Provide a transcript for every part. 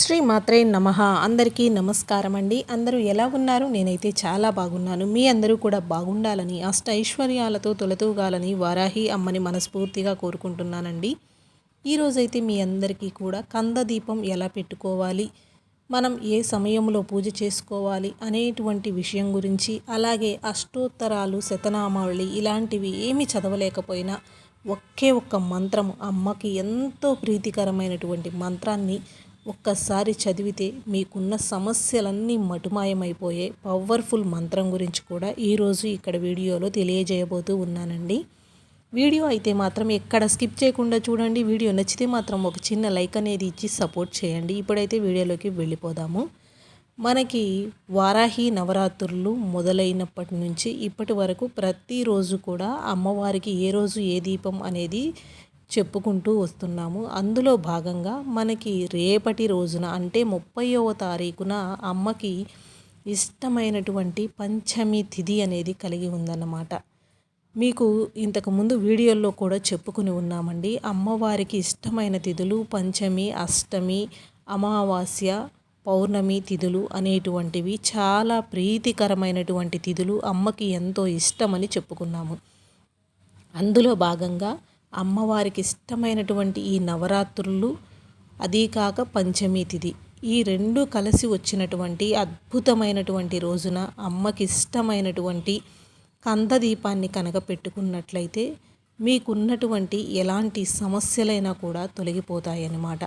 శ్రీ మాత్రే నమ. అందరికీ నమస్కారం అండి అందరూ ఎలా ఉన్నారు? నేనైతే చాలా బాగున్నాను. మీ అందరూ కూడా బాగుండాలని అష్ట ఐశ్వర్యాలతో తొలతూగాలని వారాహి అమ్మని మనస్ఫూర్తిగా కోరుకుంటున్నానండి. ఈరోజైతే మీ అందరికీ కూడా కంద దీపం ఎలా పెట్టుకోవాలి? మనం ఏ సమయంలో పూజ చేసుకోవాలి? అనేటువంటి విషయం గురించి అలాగే అష్టోత్తరాలు శతనామావళి ఇలాంటివి ఏమి చదవలేకపోయినా ఒకే ఒక్క మంత్రం అమ్మకి ఎంతో ప్రీతికరమైనటువంటి మంత్రాన్ని ఒక్కసారి చదివితే మీకున్న సమస్యలన్నీ మటుమాయమైపోయే పవర్ఫుల్ మంత్రం గురించి కూడా ఈరోజు ఇక్కడ వీడియోలో తెలియజేయబోతూ ఉన్నానండి. వీడియో అయితే మాత్రం ఎక్కడ స్కిప్ చేయకుండా చూడండి. వీడియో నచ్చితే మాత్రం ఒక చిన్న లైక్ అనేది ఇచ్చి సపోర్ట్ చేయండి. ఇప్పుడైతే వీడియోలోకి వెళ్ళిపోదాము. మనకి వారాహి నవరాత్రులు మొదలైనప్పటి నుంచి ఇప్పటి వరకు ప్రతిరోజు కూడా అమ్మవారికి ఏ రోజు ఏ దీపం అనేది చెప్పుకుంటూ వస్తున్నాము. అందులో భాగంగా మనకి రేపటి రోజున అంటే ముప్పైవ తారీఖున అమ్మకి ఇష్టమైనటువంటి పంచమి తిథి అనేది కలిగి ఉందన్నమాట. మీకు ఇంతకుముందు వీడియోల్లో కూడా చెప్పుకుని ఉన్నామండి. అమ్మవారికి ఇష్టమైన తిథులు పంచమి అష్టమి అమావాస్య పౌర్ణమి తిథులు అనేటువంటివి చాలా ప్రీతికరమైనటువంటి తిథులు అమ్మకి ఎంతో ఇష్టమని చెప్పుకున్నాము. అందులో భాగంగా అమ్మవారికి ఇష్టమైనటువంటి ఈ నవరాత్రులు అదీ కాక పంచమి తిథి ఈ రెండు కలిసి వచ్చినటువంటి అద్భుతమైనటువంటి రోజున అమ్మకి ఇష్టమైనటువంటి కంద దీపాన్ని కనుక పెట్టుకున్నట్లయితే మీకున్నటువంటి ఎలాంటి సమస్యలైనా కూడా తొలగిపోతాయన్నమాట.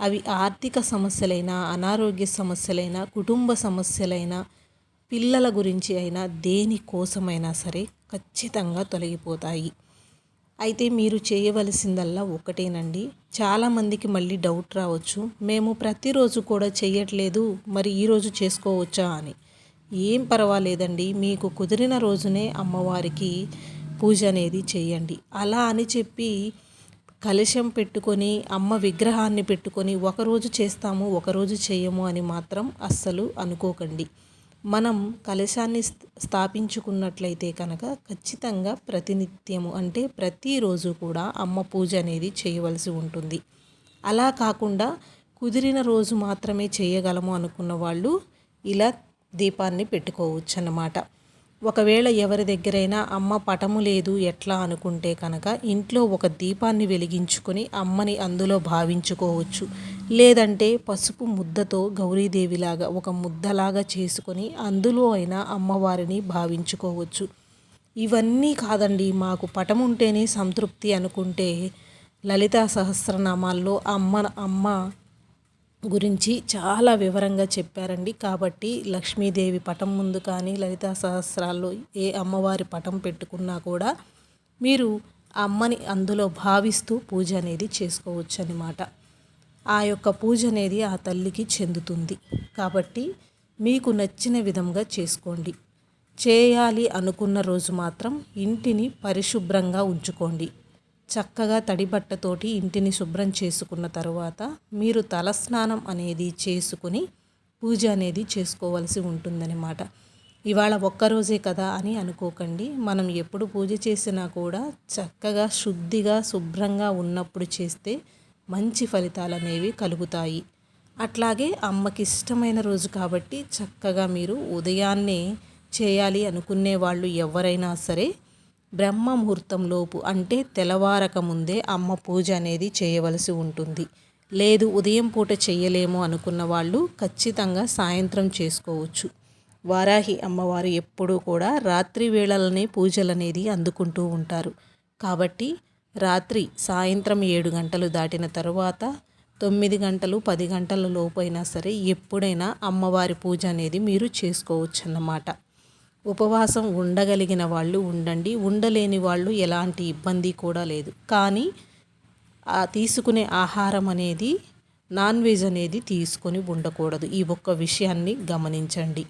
అవి ఆర్థిక సమస్యలైనా అనారోగ్య సమస్యలైనా కుటుంబ సమస్యలైనా పిల్లల గురించి అయినా దేనికోసమైనా సరే ఖచ్చితంగా తొలగిపోతాయి. అయితే మీరు చేయవలసిందల్లా ఒకటేనండి చాలామందికి మళ్ళీ డౌట్ రావచ్చు. మేము ప్రతిరోజు కూడా చేయట్లేదు మరి ఈరోజు చేసుకోవచ్చా అని. ఏం పర్వాలేదండి. మీకు కుదిరిన రోజునే అమ్మవారికి పూజ అనేది చేయండి. అలా అని చెప్పి కలశం పెట్టుకొని అమ్మ విగ్రహాన్ని పెట్టుకొని ఒకరోజు చేస్తాము ఒకరోజు చేయము అని మాత్రం అస్సలు అనుకోకండి. మనం కలశాన్ని స్థాపించుకున్నట్లయితే కనుక ఖచ్చితంగా ప్రతినిత్యము అంటే ప్రతిరోజు కూడా అమ్మ పూజ అనేది చేయవలసి ఉంటుంది. అలా కాకుండా కుదిరిన రోజు మాత్రమే చేయగలము అనుకున్న వాళ్ళు ఇలా దీపాన్ని పెట్టుకోవచ్చు అన్నమాట ఒకవేళ ఎవరి దగ్గరైనా అమ్మ పటము లేదు ఎట్లా అనుకుంటే కనుక ఇంట్లో ఒక దీపాన్ని వెలిగించుకొని అమ్మని అందులో భావించుకోవచ్చు. లేదంటే పసుపు ముద్దతో గౌరీదేవిలాగా ఒక ముద్దలాగా చేసుకొని అందులో అయినా అమ్మవారిని భావించుకోవచ్చు. ఇవన్నీ కాదండి మాకు పటం ఉంటేనే సంతృప్తి అనుకుంటే లలితా సహస్రనామాల్లో అమ్మ అమ్మ గురించి చాలా వివరంగా చెప్పారండి. కాబట్టి లక్ష్మీదేవి పటం ముందు కానీ లలితా సహస్రాల్లో ఏ అమ్మవారి పటం పెట్టుకున్నా కూడా మీరు అమ్మని అందులో భావిస్తూ పూజ అనేది చేసుకోవచ్చు అన్నమాట ఆ యొక్క పూజ అనేది ఆ తల్లికి చెందుతుంది. కాబట్టి మీకు నచ్చిన విధంగా చేసుకోండి. చేయాలి అనుకున్న రోజు మాత్రం ఇంటిని పరిశుభ్రంగా ఉంచుకోండి. చక్కగా తడిబట్టతోటి ఇంటిని శుభ్రం చేసుకున్న తర్వాత మీరు తలస్నానం అనేది చేసుకుని పూజ అనేది చేసుకోవాల్సి ఉంటుందన్నమాట. ఇవాళ ఒక్కరోజే కదా అని అనుకోకండి. మనం ఎప్పుడు పూజ చేసినా కూడా చక్కగా శుద్ధిగా శుభ్రంగా ఉన్నప్పుడు చేస్తే మంచి ఫలితాలు అనేవి కలుగుతాయి. అట్లాగే అమ్మకి ఇష్టమైన రోజు కాబట్టి చక్కగా మీరు ఉదయాన్నే చేయాలి అనుకునే వాళ్ళు ఎవరైనా సరే బ్రహ్మ ముహూర్తంలోపు అంటే తెల్లవారక ముందే అమ్మ పూజ అనేది చేయవలసి ఉంటుంది. లేదు ఉదయం పూట చేయలేము అనుకున్న వాళ్ళు ఖచ్చితంగా సాయంత్రం చేసుకోవచ్చు. వారాహి అమ్మవారు ఎప్పుడూ కూడా రాత్రి వేళలనే పూజలు అనేది అందుకుంటూ ఉంటారు. కాబట్టి రాత్రి సాయంత్రం ఏడు గంటలు దాటిన తరువాత తొమ్మిది గంటలు పది గంటల లోపైనా సరే ఎప్పుడైనా అమ్మవారి పూజ అనేది మీరు చేసుకోవచ్చు అన్నమాట ఉపవాసం ఉండగలిగిన వాళ్ళు ఉండండి. ఉండలేని వాళ్ళు ఎలాంటి ఇబ్బంది కూడా లేదు. కానీ తీసుకునే ఆహారం అనేది నాన్ వెజ్ అనేది తీసుకొని ఉండకూడదు. ఈ ఒక్క విషయాన్ని గమనించండి.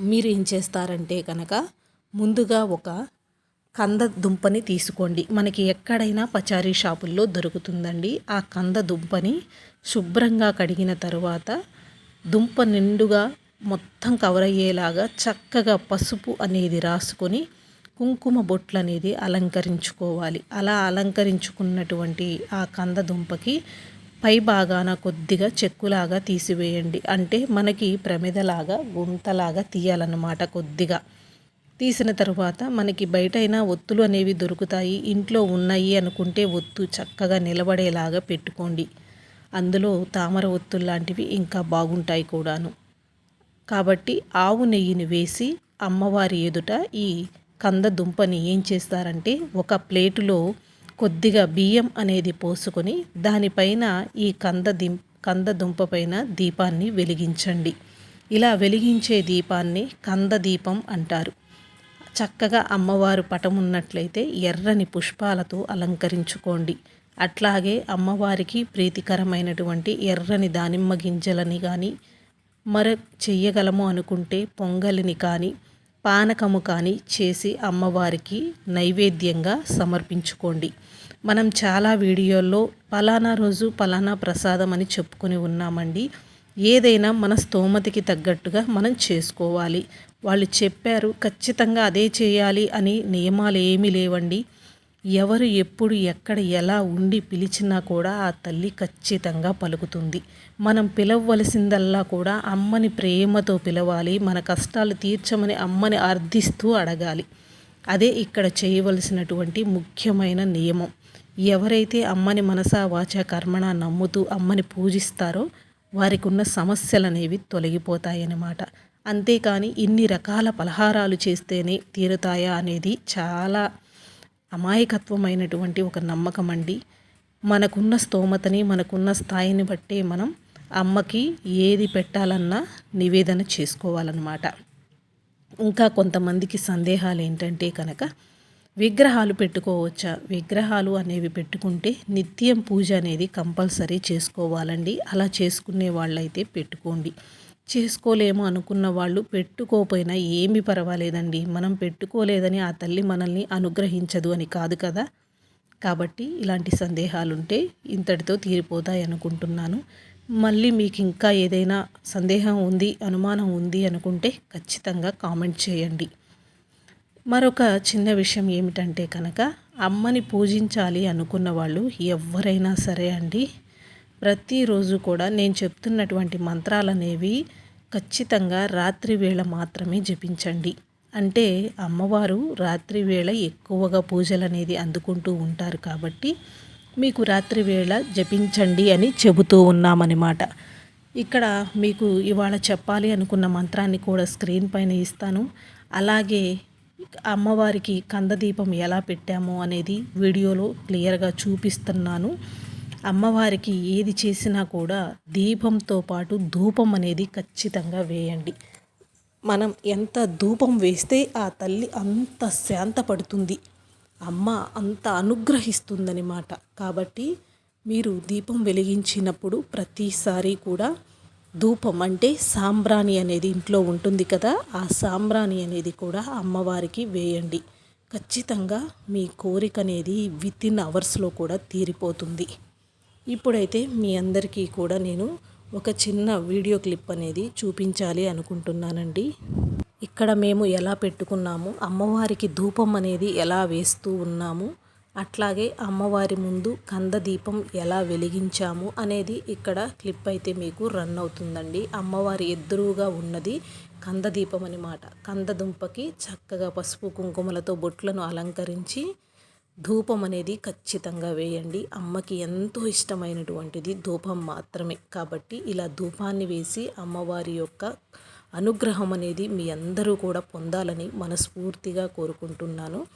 మీరు ఏం చేస్తారంటే కనుక ముందుగా ఒక కంద దుంపని తీసుకోండి. మనకి ఎక్కడైనా పచారీ షాపుల్లో దొరుకుతుందండి. ఆ కంద దుంపని శుభ్రంగా కడిగిన తరువాత దుంప నిండుగా మొత్తం కవర్ అయ్యేలాగా చక్కగా పసుపు అనేది రాసుకొని కుంకుమ బొట్లు అనేది అలంకరించుకోవాలి. అలా అలంకరించుకున్నటువంటి ఆ కంద దుంపకి పై భాగాన కొద్దిగా చెక్కులాగా తీసివేయండి. అంటే మనకి ప్రమిదలాగా గుంతలాగా తీయాలన్నమాట కొద్దిగా. తీసిన తర్వాత మనకి బయటైనా ఒత్తులు అనేవి దొరుకుతాయి ఇంట్లో ఉన్నాయి అనుకుంటే ఒత్తు చక్కగా నిలబడేలాగా పెట్టుకోండి. అందులో తామర ఒత్తులు లాంటివి ఇంకా బాగుంటాయి కూడాను. కాబట్టి ఆవు నెయ్యిని వేసి అమ్మవారి ఎదుట ఈ కంద దుంపని ఏం చేస్తారంటే ఒక ప్లేటులో కొద్దిగా బియ్యం అనేది పోసుకొని దానిపైన ఈ కంద దిం కంద దుంప పైన దీపాన్ని వెలిగించండి. ఇలా వెలిగించే దీపాన్ని కంద దీపం అంటారు. చక్కగా అమ్మవారు పటం ఉన్నట్లయితే ఎర్రని పుష్పాలతో అలంకరించుకోండి. అట్లాగే అమ్మవారికి ప్రీతికరమైనటువంటి ఎర్రని దానిమ్మ గింజలని కానీ మర చెయ్యగలము అనుకుంటే పొంగలిని కానీ పానకము కానీ చేసి అమ్మవారికి నైవేద్యంగా సమర్పించుకోండి. మనం చాలా వీడియోల్లో పలానా రోజు పలానా ప్రసాదం అని చెప్పుకొని ఉన్నామండి. ఏదైనా మన స్తోమతికి తగ్గట్టుగా మనం చేసుకోవాలి. వాళ్ళు చెప్పారు ఖచ్చితంగా అదే చేయాలి అని నియమాలు ఏమీ లేవండి. ఎవరు ఎప్పుడు ఎక్కడ ఎలా ఉండి పిలిచినా కూడా ఆ తల్లి ఖచ్చితంగా పలుకుతుంది. మనం పిలవలసిందల్లా కూడా అమ్మని ప్రేమతో పిలవాలి మన కష్టాలు తీర్చమని అమ్మని అర్థిస్తూ అడగాలి. అదే ఇక్కడ చేయవలసినటువంటి ముఖ్యమైన నియమం. ఎవరైతే అమ్మని మనసా వాచ కర్మణ నమ్ముతూ అమ్మని పూజిస్తారో వారికి ఉన్న సమస్యలు అనేవి తొలగిపోతాయన్నమాట. అంతేకాని ఇన్ని రకాల పలహారాలు చేస్తేనే తీరుతాయా అనేది చాలా అమాయకత్వమైనటువంటి ఒక నమ్మకం అండి. మనకున్న స్తోమతని మనకున్న స్థాయిని బట్టే మనం అమ్మకి ఏది పెట్టాలన్నా నివేదన చేసుకోవాలన్నమాట. ఇంకా కొంతమందికి సందేహాలు ఏంటంటే కనుక విగ్రహాలు పెట్టుకోవచ్చా? విగ్రహాలు అనేవి పెట్టుకుంటే నిత్యం పూజ అనేది కంపల్సరీ చేసుకోవాలండి. అలా చేసుకునే వాళ్ళైతే పెట్టుకోండి. చేసుకోలేము అనుకున్న వాళ్ళు పెట్టుకోపోయినా ఏమి పర్వాలేదండి. మనం పెట్టుకోలేదని ఆ తల్లి మనల్ని అనుగ్రహించదు అని కాదు కదా. కాబట్టి ఇలాంటి సందేహాలుంటే ఇంతటితో తీరిపోతాయి అనుకుంటున్నాను. మళ్ళీ మీకు ఇంకా ఏదైనా సందేహం ఉంది అనుమానం ఉంది అనుకుంటే ఖచ్చితంగా కామెంట్ చేయండి. మరొక చిన్న విషయం ఏమిటంటే కనుక అమ్మని పూజించాలి అనుకున్న వాళ్ళు ఎవరైనా సరే అండి ప్రతిరోజు కూడా నేను చెప్తున్నటువంటి మంత్రాలు అనేవి ఖచ్చితంగా రాత్రి వేళ మాత్రమే జపించండి. అంటే అమ్మవారు రాత్రి వేళ ఎక్కువగా పూజలు అనేది అందుకుంటూ ఉంటారు కాబట్టి మీకు రాత్రి వేళ జపించండి అని చెబుతూ ఉన్నామన్నమాట. ఇక్కడ మీకు ఇవాళ చెప్పాలి అనుకున్న మంత్రాన్ని కూడా స్క్రీన్ పైన ఇస్తాను. అలాగే అమ్మవారికి కందదీపం ఎలా పెట్టాము అనేది వీడియోలో క్లియర్గా చూపిస్తున్నాను. అమ్మవారికి ఏది చేసినా కూడా దీపంతో పాటు ధూపం అనేది ఖచ్చితంగా వేయండి. మనం ఎంత ధూపం వేస్తే ఆ తల్లి అంత శాంతపడుతుంది. అమ్మ అంత అనుగ్రహిస్తుందనమాట కాబట్టి మీరు దీపం వెలిగించినప్పుడు ప్రతిసారి కూడా ధూపం అంటే సాంబ్రాణి అనేది ఇంట్లో ఉంటుంది కదా ఆ సాంబ్రాణి అనేది కూడా అమ్మవారికి వేయండి. ఖచ్చితంగా మీ కోరిక అనేది విత్ ఇన్ అవర్స్లో కూడా తీరిపోతుంది. ఇప్పుడైతే మీ అందరికీ కూడా నేను ఒక చిన్న వీడియో క్లిప్ అనేది చూపించాలి అనుకుంటున్నానండి. ఇక్కడ మేము ఎలా పెట్టుకున్నాము అమ్మవారికి ధూపం అనేది ఎలా వేస్తూ ఉన్నాము అట్లాగే అమ్మవారి ముందు కంద దీపం ఎలా వెలిగించాము అనేది ఇక్కడ క్లిప్ అయితే మీకు రన్ అవుతుందండి. అమ్మవారి ఎదురుగా ఉన్నది కంద దీపం అనమాట కంద దుంపకి చక్కగా పసుపు కుంకుమలతో బొట్లను అలంకరించి ధూపం అనేది ఖచ్చితంగా వేయండి. అమ్మకి ఎంతో ఇష్టమైనటువంటిది ధూపం మాత్రమే. కాబట్టి ఇలా ధూపాన్ని వేసి అమ్మవారి యొక్క అనుగ్రహం అనేది మీ అందరూ కూడా పొందాలని మనస్ఫూర్తిగా కోరుకుంటున్నాను.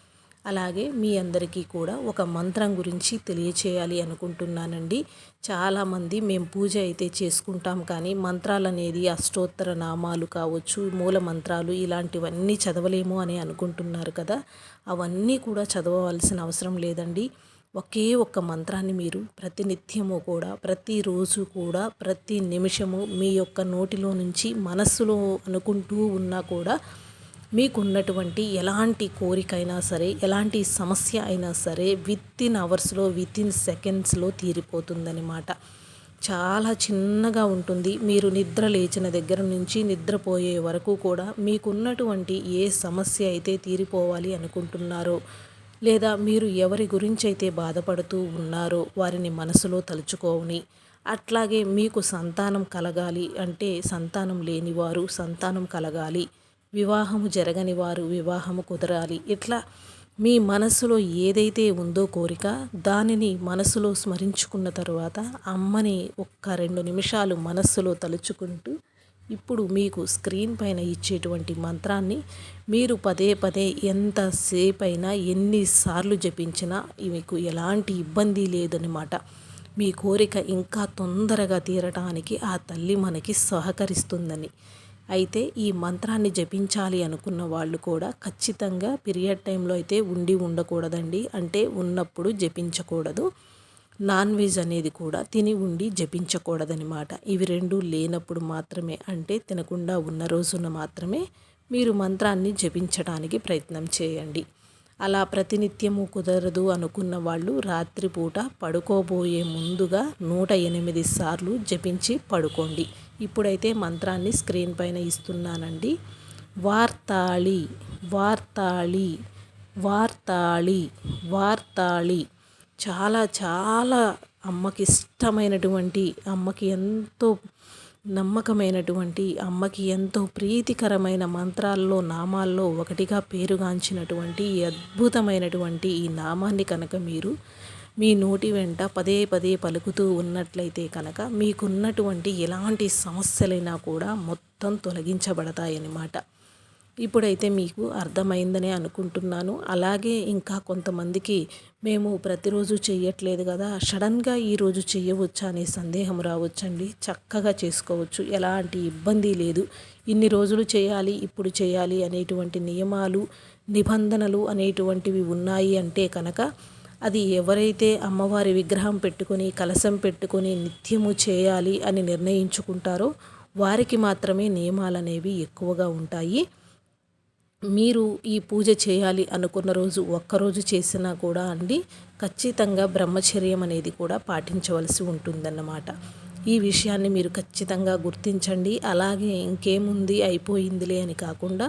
అలాగే మీ అందరికీ కూడా ఒక మంత్రం గురించి తెలియచేయాలి అనుకుంటున్నానండి. చాలామంది మేము పూజ అయితే చేసుకుంటాం కానీ మంత్రాలు అనేది అష్టోత్తర నామాలు కావచ్చు మూల మంత్రాలు ఇలాంటివన్నీ చదవలేము అని అనుకుంటున్నారు కదా. అవన్నీ కూడా చదవవలసిన అవసరం లేదండి. ఒకే ఒక్క మంత్రాన్ని మీరు ప్రతినిత్యము కూడా ప్రతిరోజు కూడా ప్రతి నిమిషము మీ యొక్క నోటిలో నుంచి మనస్సులో అనుకుంటూ ఉన్నా కూడా మీకున్నటువంటి ఎలాంటి కోరికైనా సరే ఎలాంటి సమస్య అయినా సరే విత్ ఇన్ అవర్స్లో విత్ ఇన్ సెకండ్స్లో తీరిపోతుందనమాట చాలా చిన్నగా ఉంటుంది. మీరు నిద్ర లేచిన దగ్గర నుంచి నిద్రపోయే వరకు కూడా మీకున్నటువంటి ఏ సమస్య అయితే తీరిపోవాలి అనుకుంటున్నారో లేదా మీరు ఎవరి గురించి అయితే బాధపడుతూ ఉన్నారో వారిని మనసులో తలుచుకోని అట్లాగే మీకు సంతానం కలగాలి అంటే సంతానం లేనివారు సంతానం కలగాలి వివాహము జరగని వారు వివాహము కుదరాలి. ఇట్లా మీ మనసులో ఏదైతే ఉందో కోరిక దానిని మనసులో స్మరించుకున్న తరువాత అమ్మని ఒక్క రెండు నిమిషాలు మనస్సులో తలుచుకుంటూ ఇప్పుడు మీకు స్క్రీన్ పైన ఇచ్చేటువంటి మంత్రాన్ని మీరు పదే పదే ఎంతసేపు అయినా ఎన్నిసార్లు జపించినా మీకు ఎలాంటి ఇబ్బంది లేదనమాట మీ కోరిక ఇంకా తొందరగా తీరటానికి ఆ తల్లి మనకి సహకరిస్తుందని. అయితే ఈ మంత్రాన్ని జపించాలి అనుకున్న వాళ్ళు కూడా ఖచ్చితంగా పీరియడ్ టైంలో అయితే ఉండి ఉండకూడదండి. అంటే ఉన్నప్పుడు జపించకూడదు. నాన్ వెజ్ అనేది కూడా తిని ఉండి జపించకూడదనమాట ఇవి రెండు లేనప్పుడు మాత్రమే అంటే తినకుండా ఉన్న రోజున మాత్రమే మీరు మంత్రాన్ని జపించడానికి ప్రయత్నం చేయండి. అలా ప్రతినిత్యము కుదరదు అనుకున్న వాళ్ళు రాత్రిపూట పడుకోబోయే ముందుగా నూట ఎనిమిది సార్లు జపించి పడుకోండి. ఇప్పుడైతే మంత్రాన్ని స్క్రీన్ పైన ఇస్తున్నానండి. వార్తాళి వార్తాళి వార్తాళి వార్తాళి. చాలా చాలా అమ్మకి ఇష్టమైనటువంటి అమ్మకి ఎంతో నమ్మకమైనటువంటి అమ్మకి ఎంతో ప్రీతికరమైన మంత్రాల్లో నామాల్లో ఒకటిగా పేరుగాంచినటువంటి అద్భుతమైనటువంటి ఈ నామాన్ని కనుక మీరు మీ నోటి వెంట పదే పదే పలుకుతూ ఉన్నట్లయితే కనుక మీకున్నటువంటి ఎలాంటి సమస్యలైనా కూడా మొత్తం తొలగించబడతాయన్నమాట. ఇప్పుడైతే మీకు అర్థమైందని అనుకుంటున్నాను. అలాగే ఇంకా కొంతమందికి మేము ప్రతిరోజు చెయ్యట్లేదు కదా సడన్గా ఈరోజు చేయవచ్చా అనే సందేహం రావచ్చండి. చక్కగా చేసుకోవచ్చు. ఎలాంటి ఇబ్బంది లేదు. ఇన్ని రోజులు చేయాలి ఇప్పుడు చేయాలి అనేటువంటి నియమాలు నిబంధనలు అనేటువంటివి ఉన్నాయి అంటే కనుక అది ఎవరైతే అమ్మవారి విగ్రహం పెట్టుకొని కలసం పెట్టుకొని నిత్యము చేయాలి అని నిర్ణయించుకుంటారో వారికి మాత్రమే నియమాలు అనేవి ఎక్కువగా ఉంటాయి. మీరు ఈ పూజ చేయాలి అనుకున్న రోజు ఒక్కరోజు చేసినా కూడా అండి ఖచ్చితంగా బ్రహ్మచర్యం అనేది కూడా పాటించవలసి ఉంటుందన్నమాట. ఈ విషయాన్ని మీరు ఖచ్చితంగా గుర్తించండి. అలాగే ఇంకేముంది అయిపోయిందిలే అని కాకుండా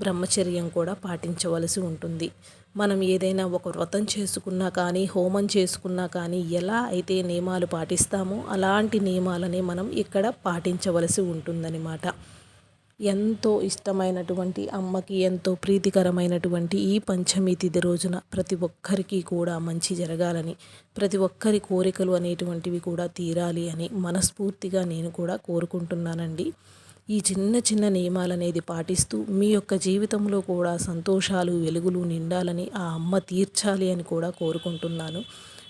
బ్రహ్మచర్యం కూడా పాటించవలసి ఉంటుంది. మనం ఏదైనా ఒక వ్రతం చేసుకున్నా కానీ హోమం చేసుకున్నా కానీ ఎలా అయితే నియమాలు పాటిస్తామో అలాంటి నియమాలని మనం ఇక్కడ పాటించవలసి ఉంటుందన్నమాట. ఎంతో ఇష్టమైనటువంటి అమ్మకి ఎంతో ప్రీతికరమైనటువంటి ఈ పంచమి తిథి రోజున ప్రతి ఒక్కరికి కూడా మంచి జరగాలని ప్రతి ఒక్కరి కోరికలు అనేటువంటివి కూడా తీరాలి అని మనస్ఫూర్తిగా నేను కూడా కోరుకుంటున్నానండి. ఈ చిన్న చిన్న నియమాలనేది పాటిస్తూ మీ యొక్క జీవితంలో కూడా సంతోషాలు వెలుగులు నిండాలని ఆ అమ్మ తీర్చాలి అని కూడా కోరుకుంటున్నాను.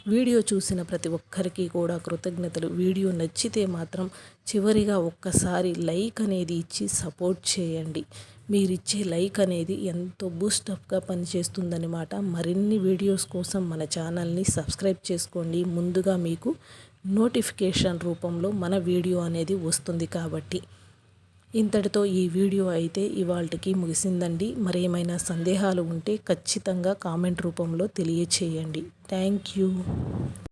వీడియో చూసిన ప్రతి ఒక్కరికి కూడా కృతజ్ఞతలు. వీడియో నచ్చితే మాత్రం చివరిగా ఒక్కసారి లైక్ అనేది ఇచ్చి సపోర్ట్ చేయండి. మీరిచ్చే లైక్ అనేది ఎంతో బూస్టప్గా పనిచేస్తుందన్నమాట మరిన్ని వీడియోస్ కోసం మన ఛానల్ని సబ్స్క్రైబ్ చేసుకోండి. ముందుగా మీకు నోటిఫికేషన్ రూపంలో మన వీడియో అనేది వస్తుంది కాబట్టి. ఇంతటితో ఈ వీడియో అయితే ఇవాళకి ముగిసిందండి. మరేమైనా సందేహాలు ఉంటే ఖచ్చితంగా కామెంట్ రూపంలో తెలియచేయండి. Thank you.